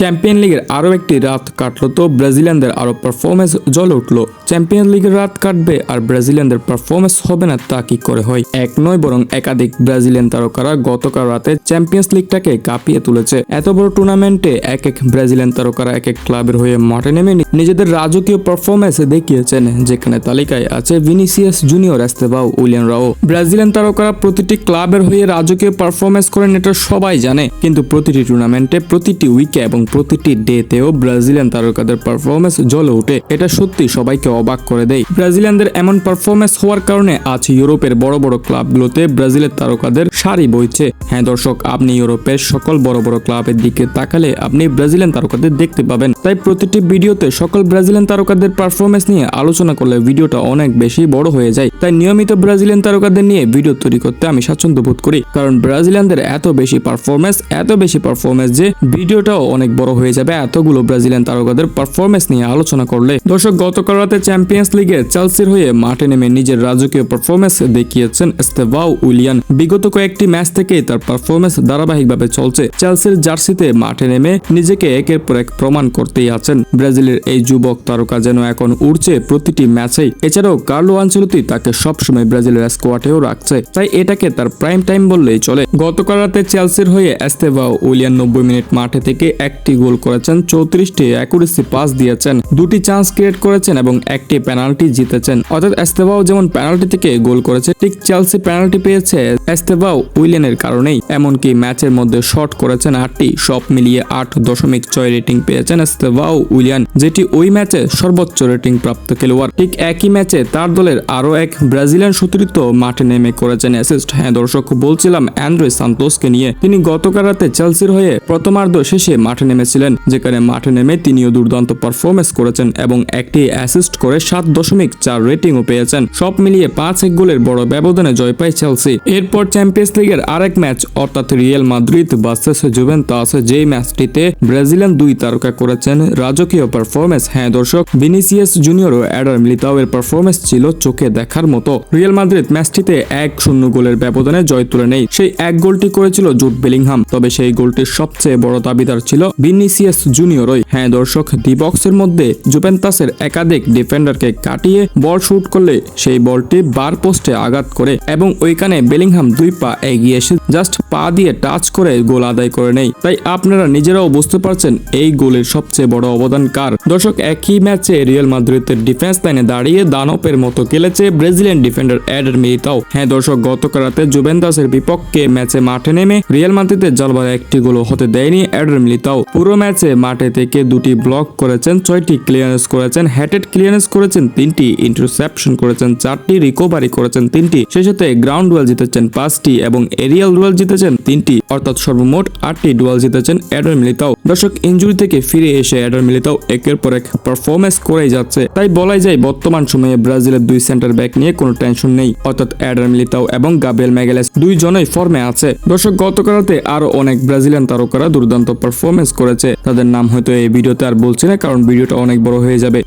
Champion লিগের আরও একটি রাত কাটলো তো ব্রাজিলিয়ানদের আরও পারফরমেন্স জ্বলে উঠল। চ্যাম্পিয়ন লিগের রাত কাটবে আর ব্রাজিলিয়ানদের পারফরমেন্স হবে না তা কি করে হয়? এক নয়, বরং একাধিক ব্রাজিলিয়ান তারকারা গতকাল রাতে চ্যাম্পিয়ন্স লিগটাকে কাঁপিয়ে তুলেছে। এত বড় টুর্নামেন্টে এক এক ব্রাজিলিয়ান তারকারা এক এক ক্লাবের হয়ে মাঠে নেমে নিজেদের রাজকীয় পারফরমেন্স দেখিয়েছেন, যেখানে তালিকায় আছে ভিনিসিয়াস জুনিয়র এস্তেবাও উইলিয়ান রাও ব্রাজিলিয়ান তারকারা প্রতিটি ক্লাবের হয়ে রাজকীয় পারফরমেন্স করেন এটা সবাই জানে, কিন্তু প্রতিটি টুর্নামেন্টে প্রতিটি উইকে এবং প্রতিটি ডেতেও ব্রাজিলিয়ান তারকাদের পারফরমেন্স জ্বলে ওঠে। এটা সত্যি সবাইকে অবাক করে দেয়। ব্রাজিলিয়ানদের এমন পারফরমেন্স হওয়ার কারণে আজ ইউরোপের বড় বড় ক্লাবগুলোতে ব্রাজিলের তারকাদের সারি বইছে। হ্যাঁ দর্শক, আপনি ইউরোপের সকল বড় বড় ক্লাবের দিকে তাকালে আপনি ব্রাজিলিয়ান তারকাদের দেখতে পাবেন। তাই প্রতিটি ভিডিওতে সকল ব্রাজিলিয়ান তারকাদের পারফরমেন্স নিয়ে আলোচনা করলে ভিডিওটা অনেক বেশি বড় হয়ে যায়। তাই নিয়মিত ব্রাজিলিয়ান তারকাদের নিয়ে ভিডিও তৈরি করতে আমি স্বাচ্ছন্দ্য বোধ করি। কারণ ব্রাজিলিয়ানদের এত বেশি পারফরমেন্স এত বেশি পারফরমেন্স যে ভিডিওটাও অনেক বড় হয়ে যাবে। এতগুলো ব্রাজিলিয়ান তারকাদের পারফরমেন্স নিয়ে আলোচনা করলে দর্শক গতকাল রাতে চ্যাম্পিয়ন্স লিগে চেলসির হয়ে মাঠে নেমে নিজের রাজকীয় পারফরমেন্স দেখিয়েছেন স্তেভাও উইলিয়ান বিগত কয়েকটি ম্যাচ থেকে তার পারফরমেন্স ধারাবাহিকভাবে চলছে। চেলসির জার্সিতে মাঠে নেমে নিজেকে একের পর এক প্রমাণ করতেই আছেন। ব্রাজিলের এই যুবক তারকা যেন এখন উড়ছে প্রতিটি ম্যাচেই এছাড়াও কার্লো আঞ্চলতি তাকে সবসময় ব্রাজিলের স্কোয়াডেও রাখছে। তাই এটাকে তার প্রাইম টাইম বললেই চলে। গতকাল রাতে চেলসির হয়ে এস্তেভাও উইলিয়ান নব্বই মিনিট মাঠে থেকে একটি গোল করেছেন, চৌত্রিশটি অ্যাকুরেসি পাস দিয়েছেন, দুটি চান্স ক্রিয়েট করেছেন এবং একটি পেনাল্টি জিতেছেন। অর্থাৎ এস্তেভাও যেমন পেনাল্টি থেকে গোল করেছে, ঠিক চেলসি পেনাল্টি পেয়েছে এস্তেভাও উইলিয়ানের কারণেই। এমনকি ম্যাচের মধ্যে শট করেছেন আটটি, সব মিলিয়ে আট দশমিক ছয় রেটিং পেয়েছেন এস্তেভাও উইলিয়ান, যেটি ওই ম্যাচে সর্বোচ্চ রেটিং প্রাপ্ত খেলোয়াড়। ঠিক একই ম্যাচে তার দলের আরও এক ব্রাজিলিয়ান সতীর্থ মাঠে নেমে করেছেন অ্যাসিস্ট। হ্যাঁ দর্শক, বলছিলাম অ্যান্ড্রে সান্তোসকে নিয়ে। তিনি গতকাল রাতে চেলসির হয়ে প্রথমার্ধ শেষে মাঠে নেমেছিলেন, যেখানে মাঠে নেমে তিনিও দুর্দান্ত পারফরমেন্স করেছেন এবং একটি অ্যাসিস্ট করে সাত দশমিক চার রেটিংও পেয়েছেন। সব মিলিয়ে পাঁচ এক গোলের বড় ব্যবধানে জয় পায় চেলসি এরপর চ্যাম্পিয়ন্স লিগের আরেক ম্যাচ অর্থাৎ রিয়েল মাদ্রিদ ভার্সেস জুভেন্টাস যেই ম্যাচটিতে ব্রাজিলিয়ান দুই তারকা করেছেন রাজকীয় পারফরমেন্স হ্যাঁ দর্শক ভিনিসিয়াস জুনিয়র ও অ্যাডার মিলিতাও এর পারফরমেন্স ছিল চোখে দেখার মতো। রিয়েল মাদ্রিদ ম্যাচটিতে এক শূন্য গোলের ব্যবধানে জয় তুলে নেই সেই এক গোলটি করেছিল জুট বেলিংহাম। তবে সেই গোলটির সবচেয়ে বড় দাবিদার ছিল ভিনিসিয়াস জুনিয়রই। হ্যাঁ দর্শক ডি বক্সের মধ্যে জুভেন্টাসের একাধিক ডিফেন্ডারকে কাটিয়ে বল শুট করলে সেই বলটি বার পোস্টে আঘাত করে এবং ওইখানে বেলিংহাম দুই পা এগিয়ে এসে জাস্ট পা দিয়ে টাচ করে গোল আদায় করে নেই তাই আপনারা নিজেরাও বুঝতে পারছেন এই গোলের সবচেয়ে বড় অবদান কার। দর্শক, একই ম্যাচে রিয়াল মাদ্রিদের ডিফেন্স লাইনে দাঁড়িয়ে দানপের মতো খেলেছে ব্রাজিলিয়ান ডিফেন্ডার অ্যাডার মিলিতাও হ্যাঁ দর্শক, গতকাল রাতে জুভেন্টাসের বিপক্ষে ম্যাচে মাঠে নেমে রিয়াল মাদ্রিদের জলবার একটি গোলও হতে দেয়নি অ্যাডার মিলিতাও পুরো ম্যাচে মাঠে থেকে দুটি ব্লক করেছেন, ছয়টি ক্লিয়ারেন্স করেছেন, হ্যাটেড ক্লিয়ারেন্স করেছেন, তিনটি ইন্টারসেপশন করেছেন, চারটি রিকভারি করেছেন, তিনটি। সেই সাথে গ্রাউন্ড ডুয়েল জিতেছেন পাঁচটি এবং এরিয়াল ডুয়েল জিতেছেন তিনটি। অর্থাৎ সর্বমোট আটটি ডুয়েল জিতেছেন অ্যাডার দর্শক ইঞ্জুরি থেকে ফিরে এসে অ্যাডার মিলিতাও একের পর এক পারফরমেন্স করেই যাচ্ছে। তাই বলাই যায়, বর্তমান সময়ে ব্রাজিলের দুই সেন্টার ব্যাক নিয়ে কোনো টেনশন নেই। অর্থাৎ অ্যাডার মিলিতাও এবং গাব্রিয়েল ম্যাগেলেস দুইজনই ফর্মে আছে। দর্শক গতকালতে আরও অনেক ব্রাজিলিয়ান তারকারা দুর্দান্ত পারফরমেন্স করেছে। তাদের নাম হয়তো এই ভিডিওতে আর বলছি না, কারণ ভিডিওটা অনেক বড় হয়ে যাবে।